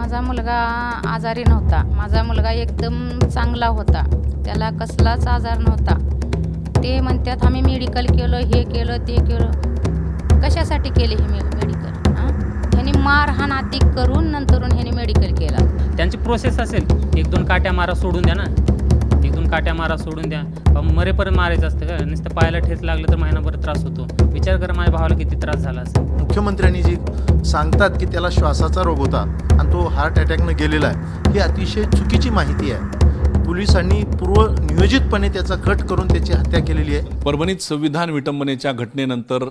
माझा मुलगा आजारी नव्हता. माझा मुलगा एकदम चांगला होता. त्याला कसलाच आजार नव्हता. ते म्हणतात आम्ही मेडिकल केलं हे केलं ते केलं. कशासाठी केले हे मे मेडिकल हां? ह्यांनी मारहाण अधिक करून नंतरून ह्यांनी मेडिकल केला. त्यांची प्रोसेस असेल. एक दोन काट्या मारा सोडून द्या ना. काट्या मारा सोडून द्या. मरेपर्यंत मारायचं असतं का? नुसतं पायाला ठेच लागलं तर महिनाभर त्रास होतो. विचार करा माझ्या भावाला किती त्रास झाला असेल. मुख्यमंत्र्यांनी जी सांगतात की त्याला श्वासाचा रोग होता आणि तो हार्ट अटॅकनं गेलेला आहे ही अतिशय चुकीची माहिती आहे. पोलिसांनी पूर्व नियोजितपणे त्याचा कट करून त्याची हत्या केलेली आहे. परभणीत संविधान विटंबनेच्या घटनेनंतर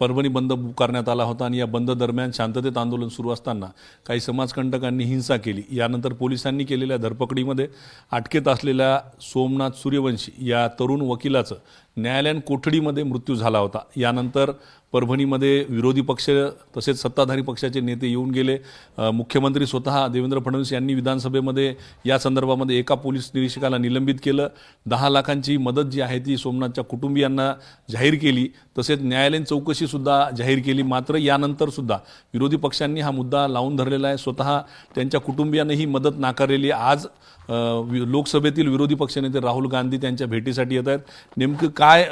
परभणी बंद पुकारण्यात आला होता आणि या बंद दरम्यान शांततेत आंदोलन सुरू असताना काही समाजकंटकांनी हिंसा केली. यानंतर पोलिसांनी केलेल्या धरपकडीमध्ये अटकेत असलेल्या सोमनाथ सूर्यवंशी या तरुण वकिलाचं न्यायालयीन कोठडीमध्ये मृत्यू झाला होता. यानंतर परभणीमध्ये विरोधी पक्ष तसेच सत्ताधारी पक्षाचे नेते येऊन गेले. मुख्यमंत्री स्वतः देवेंद्र फडणवीस यांनी विधानसभेमध्ये या संदर्भामध्ये एका पोलीस निरीक्षकाला निलंबित केलं. दहा लाखांची मदत जी आहे ती सोमनाथच्या कुटुंबियांना जाहीर केली. तसेच न्यायालयीन चौकशीसुद्धा जाहीर केली. मात्र यानंतर सुद्धा विरोधी पक्षांनी हा मुद्दा लावून धरलेला आहे. स्वतः त्यांच्या कुटुंबियांनी ही मदत नाकारलेली आज लोकसभेतील विरोधी पक्षनेते राहुल गांधी त्यांच्या भेटीसाठी येत आहेत. नेमकं काय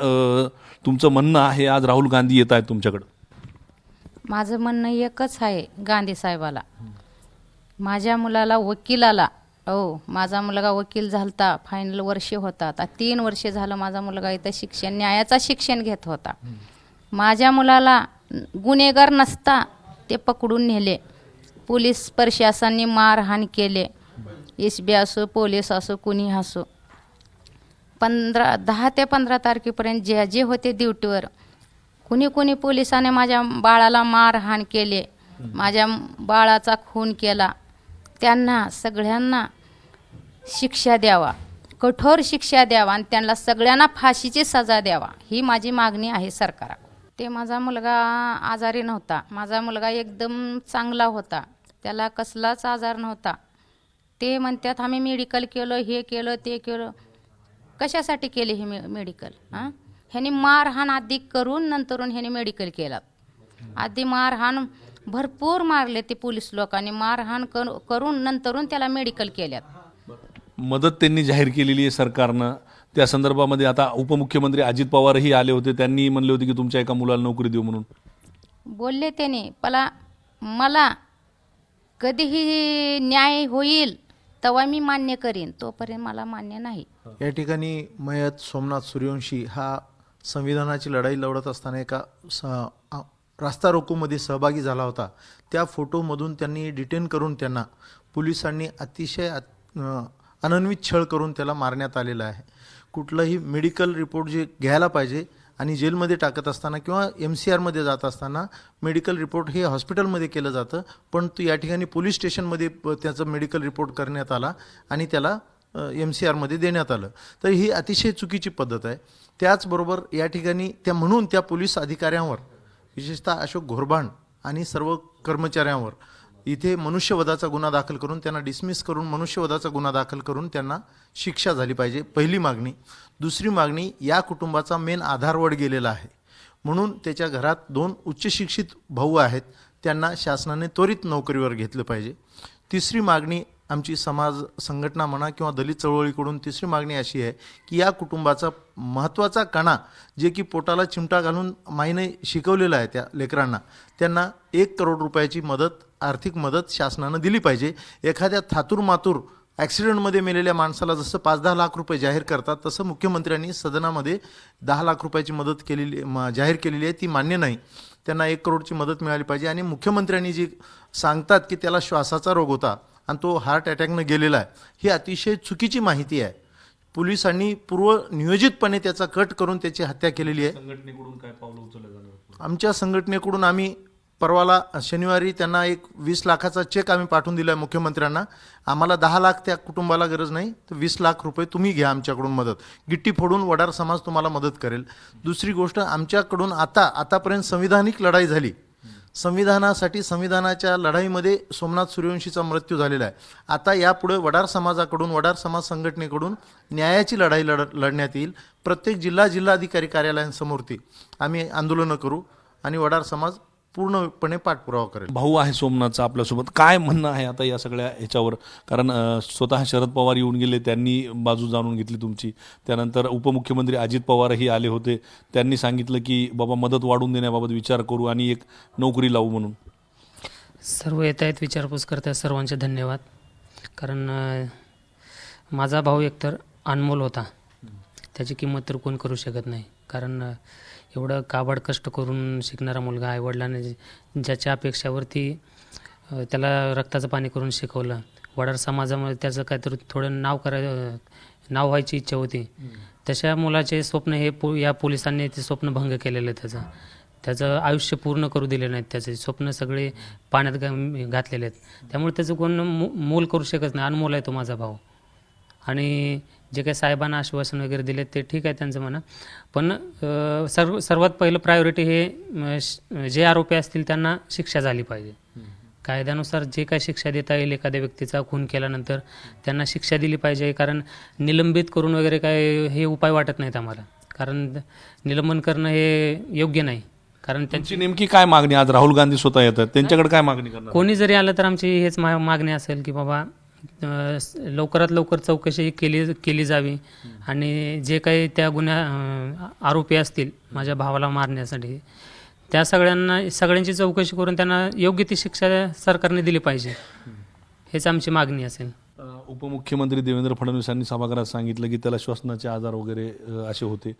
तुमचं म्हणणं आहे? आज राहुल गांधी येत आहेत तुमच्याकडं. माझं म्हणणं एकच आहे गांधी साहेबाला. माझ्या मुलाला वकिलाला हो माझा मुलगा वकील झालता फायनल वर्ष होता. आता तीन वर्ष झालं माझा मुलगा इथं शिक्षण न्यायाचा शिक्षण घेत होता. माझ्या मुलाला गुन्हेगार नसता ते पकडून नेले. पोलीस प्रशासनाने मारहाण केले. एस बी असो पोलीस असो कुणी असो. पंधरा दहा ते पंधरा तारखेपर्यंत जे जे होते ड्युटीवर कुणी कुणी पोलिसाने माझ्या बाळाला मारहाण केले. माझ्या बाळाचा खून केला. त्यांना सगळ्यांना शिक्षा द्यावा. कठोर शिक्षा द्यावा आणि त्यांना सगळ्यांना फाशीची सजा द्यावा. ही माझी मागणी आहे सरकाराकडे ते माझा मुलगा आजारी नव्हता. माझा मुलगा एकदम चांगला होता. त्याला कसलाच आजार नव्हता. ते म्हणतात आम्ही मेडिकल केलं हे केलं ते केलं. कशासाठी केले हे मे मेडिकल हां? ह्याने मारहाण आधी करून नंतरून ह्याने मेडिकल केलं. आधी मारहाण भरपूर मारले ते पोलीस लोकांनी. मारहाण कर करून नंतरून त्याला मेडिकल केल्यात. मदत त्यांनी जाहीर केलेली आहे सरकारनं. त्या संदर्भामध्ये आता उपमुख्यमंत्री अजित पवारही आले होते. त्यांनी म्हणले होते की तुमच्या एका मुलाला नोकरी देऊ म्हणून. बोलले त्याने मला मला कधीही न्याय होईल तेव्हा मी मान्य करीन. तोपर्यंत मला मान्य नाही. या ठिकाणी मयत सोमनाथ सूर्यवंशी हा संविधानाची लढाई लढत असताना एका स आ- रास्ता रोकोमध्ये सहभागी झाला होता. त्या फोटोमधून त्यांनी डिटेन करून त्यांना पोलिसांनी अतिशय अत- अ, अनन्वित छळ करून त्याला मारण्यात आलेला आहे. कुठलंही मेडिकल रिपोर्ट जे घ्यायला पाहिजे आणि जेलमध्ये टाकत असताना किंवा एम सी आरमध्ये जात असताना मेडिकल रिपोर्ट हे हॉस्पिटलमध्ये केलं जातं पण तो या ठिकाणी पोलीस स्टेशनमध्ये त्याचं मेडिकल रिपोर्ट करण्यात आला आणि त्याला एम सी आरमध्ये देण्यात आलं. तर ही अतिशय चुकीची पद्धत आहे. त्याचबरोबर या ठिकाणी त्या म्हणून त्या पोलीस अधिकाऱ्यांवर विशेषतः अशोक घोरबाण आणि सर्व कर्मचाऱ्यांवर इथे मनुष्यवधाचा गुन्हा दाखल करून त्यांना डिसमिस करून मनुष्यवधाचा गुन्हा दाखल करून त्यांना शिक्षा झाली पाहिजे पहिली मागणी. दुसरी मागणी या कुटुंबाचा मेन आधारवड गेलेला आहे. म्हणून त्याच्या घरात दोन उच्चशिक्षित भाऊ आहेत त्यांना शासनाने त्वरित नोकरीवर घेतलं पाहिजे. तिसरी मागणी आमची समाज संघटना म्हणा किंवा दलित चळवळीकडून तिसरी मागणी अशी आहे की या कुटुंबाचा महत्त्वाचा कणा जे की पोटाला चिमटा घालून माईने शिकवलेला आहे त्या लेकरांना त्यांना एक करोड रुपयाची मदत आर्थिक मदत शासनानं दिली पाहिजे. एखाद्या थातूर मातूर ॲक्सिडेंटमध्ये मेलेल्या माणसाला जसं पाच दहा लाख रुपये जाहीर करतात तसं मुख्यमंत्र्यांनी सदनामध्ये दहा लाख रुपयाची मदत केलेली जाहीर केलेली आहे ती मान्य नाही. त्यांना एक करोडची मदत मिळाली पाहिजे आणि मुख्यमंत्र्यांनी जी सांगतात की त्याला श्वासाचा रोग होता आणि तो हार्ट अटॅकनं गेलेला आहे. ही अतिशय चुकीची माहिती आहे. पोलिसांनी पूर्व नियोजितपणे त्याचा कट करून त्याची हत्या केलेली आहे. संघटनेकडून काय पावलं उचललं जाणार आमच्या संघटनेकडून आम्ही परवाला शनिवारी त्यांना एक वीस लाखाचा चेक आम्ही पाठवून दिला आहे मुख्यमंत्र्यांना. आम्हाला दहा लाख त्या कुटुंबाला गरज नाही. तर वीस लाख रुपये तुम्ही घ्या आमच्याकडून मदत. गिट्टी फोडून वडार समाज तुम्हाला मदत करेल. दुसरी गोष्ट आमच्याकडून आता आतापर्यंत संविधानिक लढाई झाली. संविधानासाठी संविधानाच्या लढाईमध्ये सोमनाथ सूर्यवंशीचा मृत्यू झालेला आहे. आता यापुढे वडार समाजाकडून वडार समाज संघटनेकडून न्यायाची लढाई लढ लढण्यात येईल. प्रत्येक जिल्हा जिल्हाधिकारी कार्यालयांसमोर ती. आम्ही आंदोलनं करू आणि वडार समाज पूर्णपणे पाठपुरावा करेल. भाऊ आहे सोमनाथचा आपल्यासोबत. काय म्हणणं आहे आता या सगळ्या ह्याच्यावर? कारण स्वतः शरद पवार येऊन गेले त्यांनी बाजू जाणून घेतली तुमची. त्यानंतर उपमुख्यमंत्री अजित पवारही आले होते. त्यांनी सांगितलं की बाबा मदत वाढवून देण्याबाबत विचार करू आणि एक नोकरी लावू म्हणून. सर्व येत आहेत विचारपूस करतात सर्वांचे धन्यवाद. कारण माझा भाऊ एकतर अनमोल होता. त्याची किंमत तर कोण करू शकत नाही. कारण एवढं काबाड कष्ट करून शिकणारा मुलगा आई वडिलांनी जे- ज्याच्या अपेक्षावरती त्याला रक्ताचं पाणी करून शिकवलं. वडार समाजामध्ये त्याचं काहीतरी थोडं नाव करायचं नाव व्हायची इच्छा होती. तशा मुलाचे स्वप्न हे पो या पोलिसांनी ते स्वप्न भंग केलेलं आहे त्याचं. त्याचं आयुष्य पूर्ण करू दिले नाहीत त्याचे. स्वप्न सगळे पाण्यात घातलेले आहेत. त्यामुळे त्याचं कोण मोल करू शकत नाही. अनमोल आहे तो माझा भाऊ. आणि जे काही साहेबांना आश्वासन वगैरे दिले ते ठीक आहे त्यांचं म्हणा पण सर्व सर्वात पहिलं प्रायोरिटी हे जे आरोपी असतील त्यांना शिक्षा झाली पाहिजे. कायद्यानुसार जे काही शिक्षा देता येईल एखाद्या व्यक्तीचा खून केल्यानंतर त्यांना शिक्षा दिली पाहिजे कारण निलंबित करून वगैरे काय हे उपाय वाटत नाहीत आम्हाला. कारण निलंबन करणं हे योग्य नाही. कारण त्यांची नेमकी काय मागणी? आज राहुल गांधी स्वतः येतात. त्यांच्याकडे काय मागणी करणार? कोणी जरी आलं तर आमची हेच मा मागणी असेल की बाबा लवकरात लवकर चौकशी केली केली जावी. आणि जे काही त्या गुन्ह्या आरोपी असतील माझ्या भावाला मारण्यासाठी त्या सगळ्यांना सगळ्यांची चौकशी करून त्यांना योग्य ती शिक्षा सरकारने दिली पाहिजे. हेच आमची मागणी असेल. उपमुख्यमंत्री देवेंद्र फडणवीसांनी सभागृहात सांगितलं की त्याला श्वसनाचे आजार वगैरे असे होते.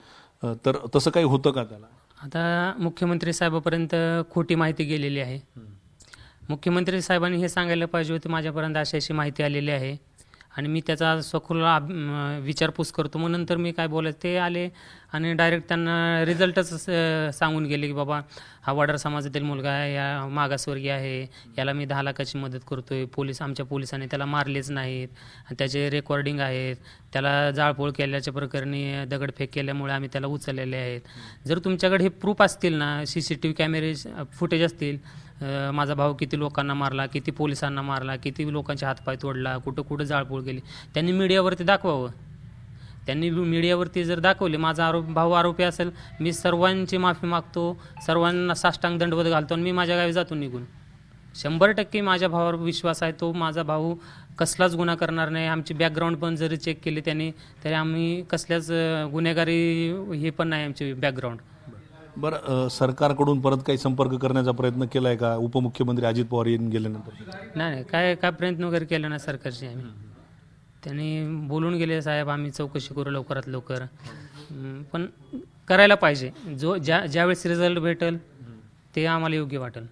तर तसं काही होतं का त्याला? आता मुख्यमंत्री साहेबापर्यंत खोटी माहिती गेलेली आहे. मुख्यमंत्री साहेबांनी हे सांगायला पाहिजे होते माझ्यापर्यंत अशी अशी माहिती आलेली आहे. आणि मी त्याचा सखोल विचारपूस करतो. मग नंतर मी काय बोलायचं ते आले आणि डायरेक्ट त्यांना रिझल्टच सांगून गेले की बाबा हा वाडर समाजातील मुलगा आहे या मागासवर्गीय आहे याला मी दहा लाखाची मदत करतो आहे पोलीस आमच्या पोलिसांनी त्याला मारलेच नाहीत. आणि त्याचे रेकॉर्डिंग आहेत. त्याला जाळपोळ केल्याच्या प्रकरणी दगडफेक केल्यामुळे आम्ही त्याला उचललेले आहेत. जर तुमच्याकडे हे प्रूफ असतील ना सी सी टी व्ही कॅमेरे फुटेज असतील माझा भाऊ किती लोकांना मारला किती पोलिसांना मारला किती लोकांचे हातपाय तोडला कुठं कुठं जाळपोळ केली. त्यांनी मीडियावरती दाखवावं. त्यांनी मीडियावरती जर दाखवले माझा आरोप भाऊ आरोपी असेल मी सर्वांची माफी मागतो सर्वांना साष्टांग दंडवत घालतो आणि मी माझ्या गावी जातो निघून. शंभर टक्के माझ्या भावावर विश्वास आहे तो माझा भाऊ कसलाच गुन्हा करणार नाही. आमची बॅकग्राऊंड पण जरी चेक केली त्यांनी तरी आम्ही कसल्याच गुन्हेगारी हे पण नाही आमची बॅकग्राऊंड बरं सरकारकडून परत काही संपर्क करण्याचा प्रयत्न केलाय का? उपमुख्यमंत्री अजित पवार येऊन गेल्यानंतर? नाही नाही. काय काय प्रयत्न वगैरे केला ना सरकारची आम्ही. त्यांनी बोलून गेले साहेब आम्ही चौकशी करू लवकरात लवकर. पण करायला पाहिजे. जो ज्या ज्यावेळेस रिझल्ट भेटेल ते आम्हाला योग्य वाटेल.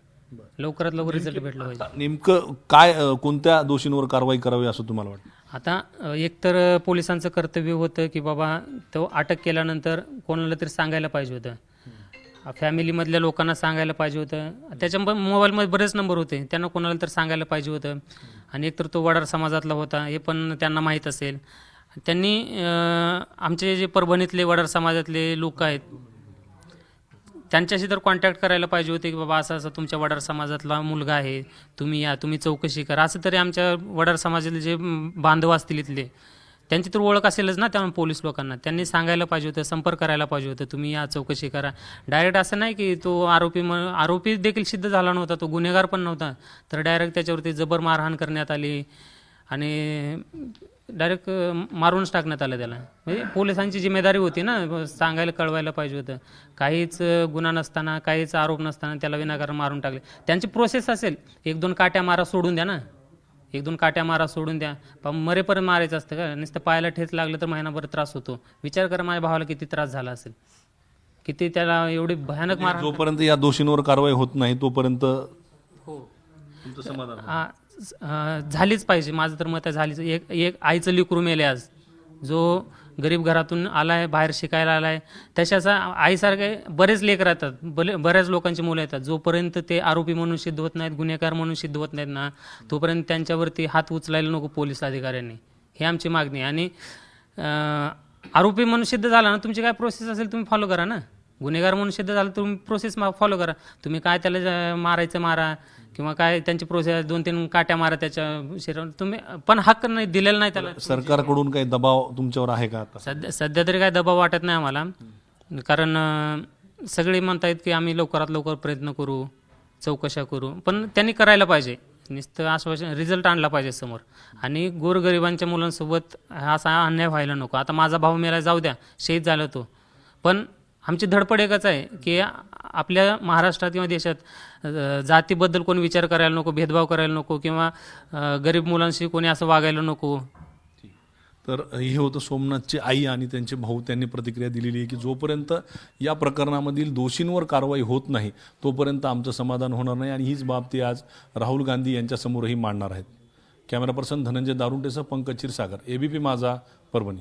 लवकरात लवकर रिझल्ट भेटलं पाहिजे. नेमकं काय अ, कोणत्या दोषींवर कारवाई करावी असं तुम्हाला वाटतं? आता अ, एकतर अ, पोलिसांचं कर्तव्य होतं की बाबा तो अटक केल्यानंतर कोणाला तरी सांगायला पाहिजे होतं. फॅमिलीमधल्या लोकांना सांगायला पाहिजे होतं. त्याच्या मोबाईलमध्ये बरेच नंबर होते. त्यांना कोणाला तर सांगायला पाहिजे होतं. आणि एकतर तो वडार समाजातला होता हे पण त्यांना माहीत असेल. त्यांनी आमचे जे परभणीतले वडार समाजातले लोक आहेत त्यांच्याशी तर कॉन्टॅक्ट करायला पाहिजे होते की बाबा असं असं तुमच्या वडार समाजातला मुलगा आहे. तुम्ही या तुम्ही चौकशी करा. असं तरी आमच्या वडार समाजातले जे बांधव असतील इथले त्यांची तर ओळख असेलच ना त्यामुळे पोलीस लोकांना. त्यांनी सांगायला पाहिजे होतं संपर्क करायला पाहिजे होतं तुम्ही या चौकशी करा. डायरेक्ट असं नाही की तो आरोपी म आरोपी देखील सिद्ध झाला नव्हता तो गुन्हेगार पण नव्हता. तर डायरेक्ट त्याच्यावरती जबर मारहाण करण्यात आली आणि डायरेक्ट मारूनच टाकण्यात आलं त्याला. म्हणजे पोलिसांची जिम्मेदारी होती ना सांगायला कळवायला पाहिजे होतं. काहीच गुन्हा नसताना काहीच आरोप नसताना त्याला विनाकारण मारून टाकले. त्यांची प्रोसेस असेल. एक दोन काट्या मारा सोडून द्या ना. एक दोन काट्या मारा सोडून द्या. पण मरेपर्यंत मारायचं असतं का? नुसतं पायाला ठेच लागलं तर महिनाभर त्रास होतो. विचार करा माझ्या भावाला किती त्रास झाला असेल. किती त्याला एवढी भयानक मार जोपर्यंत या दोषींवर कारवाई होत नाही तोपर्यंत तुमचं समाधान झालीच पाहिजे. माझं तर मत आहे झालीच. एक एक आईचं लिकरू मेले आज. जो गरीब घरातून आलाय बाहेर शिकायला आलाय. त्याच्याचा आईसारखे बरेच लेख राहतात बले बऱ्याच लोकांची मुलं येतात. जोपर्यंत ते आरोपी म्हणून सिद्ध होत नाहीत गुन्हेगार म्हणून सिद्ध होत नाहीत ना तोपर्यंत त्यांच्यावरती हात उचलायला नको पोलीस अधिकाऱ्यांनी. हे आमची मागणी आणि आरोपी म्हणून सिद्ध झाला ना तुमची काय प्रोसेस असेल तुम्ही फॉलो करा ना. गुन्हेगार म्हणून सिद्ध झालं तुम्ही प्रोसेस फॉलो करा. तुम्ही काय त्याला मारायचं मारा किंवा काय त्यांची प्रोसेस दोन तीन काट्या मारा त्याच्या शरीरावर तुम्ही पण हक्क नाही दिलेला नाही त्याला. सरकारकडून काही दबाव तुमच्यावर आहे का सध्या सध्या तरी काय दबाव वाटत नाही आम्हाला. कारण सगळे म्हणतायत की आम्ही लवकरात लवकर प्रयत्न करू चौकशा करू. पण त्यांनी करायला पाहिजे. नुसतं आश्वासन रिझल्ट आणला पाहिजे समोर. आणि गोरगरिबांच्या मुलांसोबत असा अन्याय व्हायला नको. आता माझा भाऊ मेला जाऊ द्या. शहीद झाला तो. पण आमची धडपड एकच आहे की आपल्या महाराष्ट्रात किंवा देशात जातीबद्दल कोणी विचार करायला नको भेदभाव करायला नको किंवा गरीब मुलांशी कोणी असं वागायला नको. तर हे होतं सोमनाथची आई आणि त्यांचे भाऊ. त्यांनी प्रतिक्रिया दिलेली आहे की जोपर्यंत या प्रकरणामधील दोषींवर कारवाई होत नाही तोपर्यंत आमचं समाधान होणार नाही. आणि हीच बाब ते आज राहुल गांधी यांच्यासमोरही मांडणार आहेत. कॅमेरा पर्सन धनंजय दारुंटेसह पंकज क्षीरसागर. एबीपी माझा परभणी.